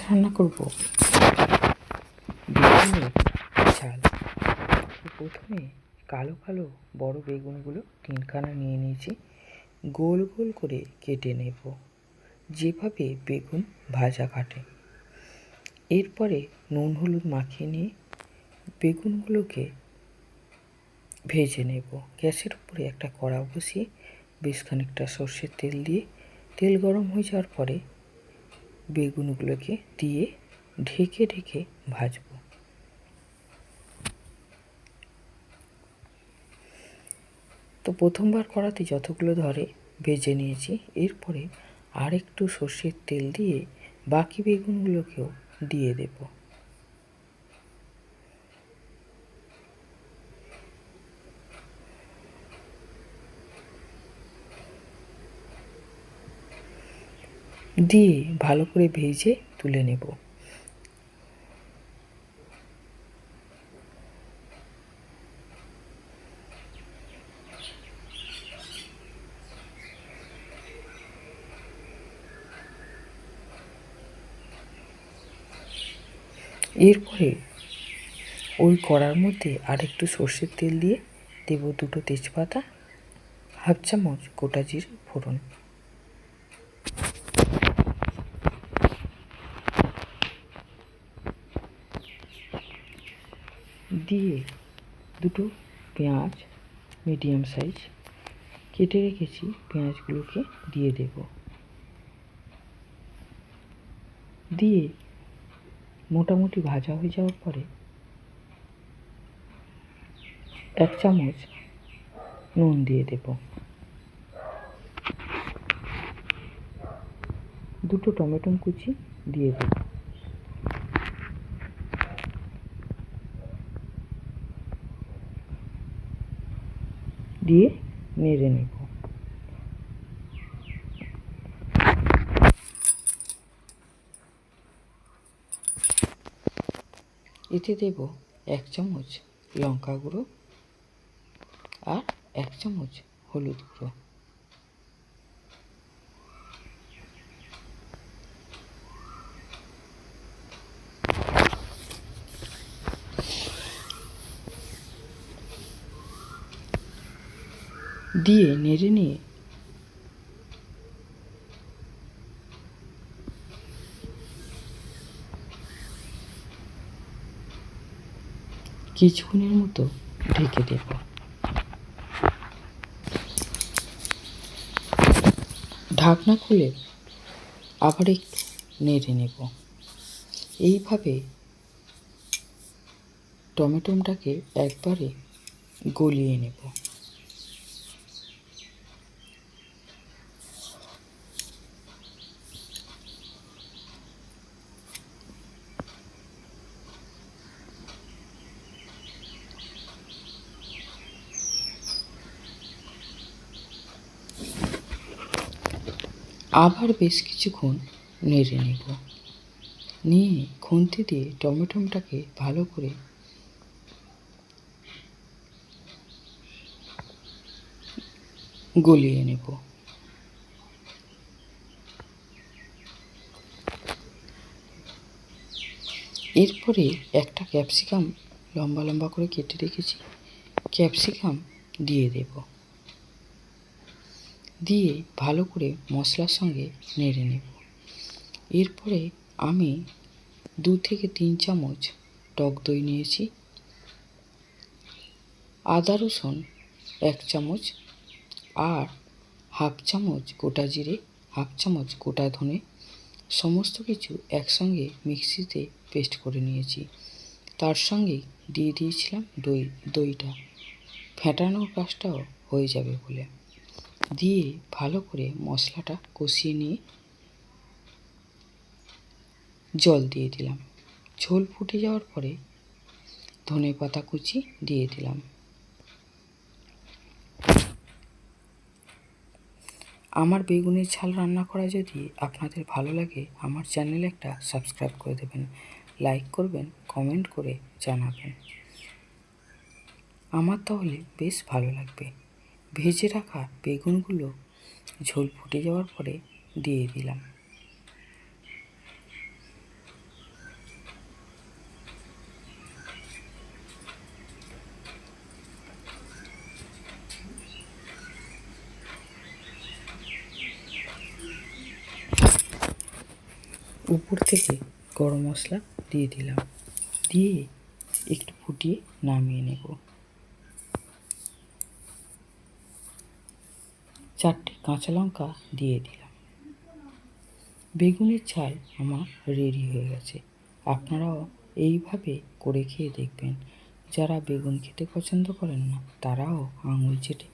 রান্না করব। বেগুনের ঝাল প্রথমে কালো কালো বড় বেগুনগুলো তিনখানা নিয়ে নিয়েছি। গোল গোল করে কেটে নেব। যেভাবে বেগুন ভাজা কাটে। এরপরে নুন হলুদ মাখিয়ে নিয়ে বেগুনগুলোকে ভেজে নেব। গ্যাসের উপরে একটা কড়া বসিয়ে বেশ খানিকটা সর্ষের তেল দিয়ে। তেল গরম হয়ে যাওয়ার পরে বেগুনগুলোকে দিয়ে ঢেকে ঢেকে ভাজব। তো প্রথমবার করাতে যতগুলো ধরে ভেজে নিয়েছি, এরপরে আরেকটু সর্ষের তেল দিয়ে বাকি বেগুনগুলোকেও দিয়ে দেব। দিয়ে ভালো করে ভেজে তুলে নেব। এরপরে ওই কড়ার মধ্যে আর একটু সর্ষের তেল দিয়ে দেব দুটো তেজপাতা, হাফ চামচ গোটা জিরে ফোড়ন। দিয়ে দুটো পেঁয়াজ মিডিয়াম সাইজ কেটে রেখেছি, পেঁয়াজগুলোকে দিয়ে দেব। দিয়ে মোটামুটি ভাজা হয়ে যাওয়ার পরে এক চামচ নুন দিয়ে দেব। দুটো টমেটো কুচি দিয়ে দেব। দিয়ে নেড়ে নেব। এতে দেব এক চামচ লঙ্কা গুঁড়ো আর এক চামচ হলুদ গুঁড়ো। দিয়ে, নেড়ে নিয়ে। কিছুক্ষণের মতো ঢেকে দেব। ঢাকনা খুলে আবার একটু নেড়ে নেব। এইভাবে টমেটোটাকে একবারে গলিয়ে নেব। আবার বেশ কিছুক্ষণ নেড়ে নেব নিয়ে খুন্তি দিয়ে টমেটোটাকে ভালো করে গলিয়ে নেব। এরপরে একটা ক্যাপসিকাম লম্বা লম্বা করে কেটে রেখেছি, ক্যাপসিকাম দিয়ে দেব। দিয়ে ভালো করে মশলার সঙ্গে নেড়ে নেব। এরপরে আমি দু থেকে তিন চামচ টক দই নিয়েছি, আদা রসুন এক চামচ আর হাফ চামচ গোটা জিরে, হাফ চামচ গোটা ধনে, সমস্ত কিছু একসঙ্গে মিক্সিতে পেস্ট করে নিয়েছি। তার সঙ্গে দিয়ে দিয়েছিলাম দই, দইটা। ফেটানোর কাজটাও হয়ে যাবে বলে। দিয়ে ভালো করে মশলাটা কষিয়ে নিয়ে জল দিয়ে দিলাম। ঝোল ফুটে যাওয়ার পরে ধনে পাতা কুচি দিয়ে দিলাম। আমার বেগুনের ঝাল রান্না করা যদি আপনাদের ভালো লাগে, আমার চ্যানেলে একটা সাবস্ক্রাইব করে দেবেন। লাইক করবেন, কমেন্ট করে জানাবেন। আমার তাহলে বেশ ভালো লাগবে। ভেজে রাখা বেগুনগুলো ঝোল ফুটে যাওয়ার পরে দিয়ে দিলাম। উপর থেকে গরম মশলা দিয়ে দিলাম। দিয়ে একটু ফুটিয়ে নামিয়ে নেব। চারটে কাঁচা লঙ্কা দিয়ে দিলাম। বেগুনের ছাল আমার রেডি হয়ে গেছে। আপনারাও এইভাবে করে খেয়ে দেখবেন। যারা বেগুন খেতে পছন্দ করেন না, তারাও আঙুল চেটে